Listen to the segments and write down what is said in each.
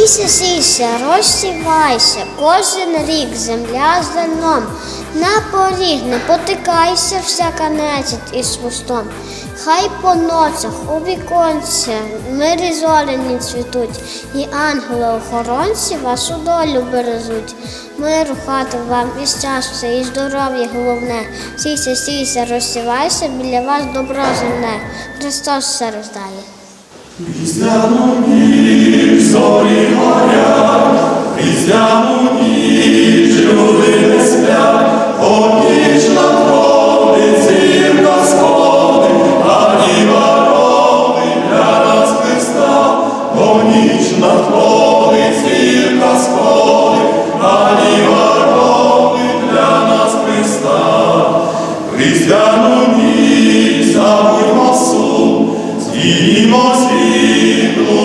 Сійся, сійся, розсівайся, кожен рік земля зерном. На поріг не потикайся всяка нечисть із хвостом. Хай по ночах у віконці мирі зоряні цвітуть, і ангели-охоронці вашу долю бережуть. Миру хату вам і щастя, і здоров'я головне. Сійся, сійся, розсівайся, біля вас добро земне. Христос все роздає. Христа, о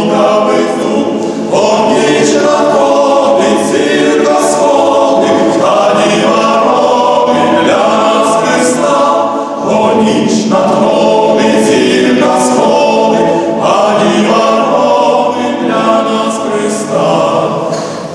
та надходить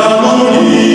harmonia.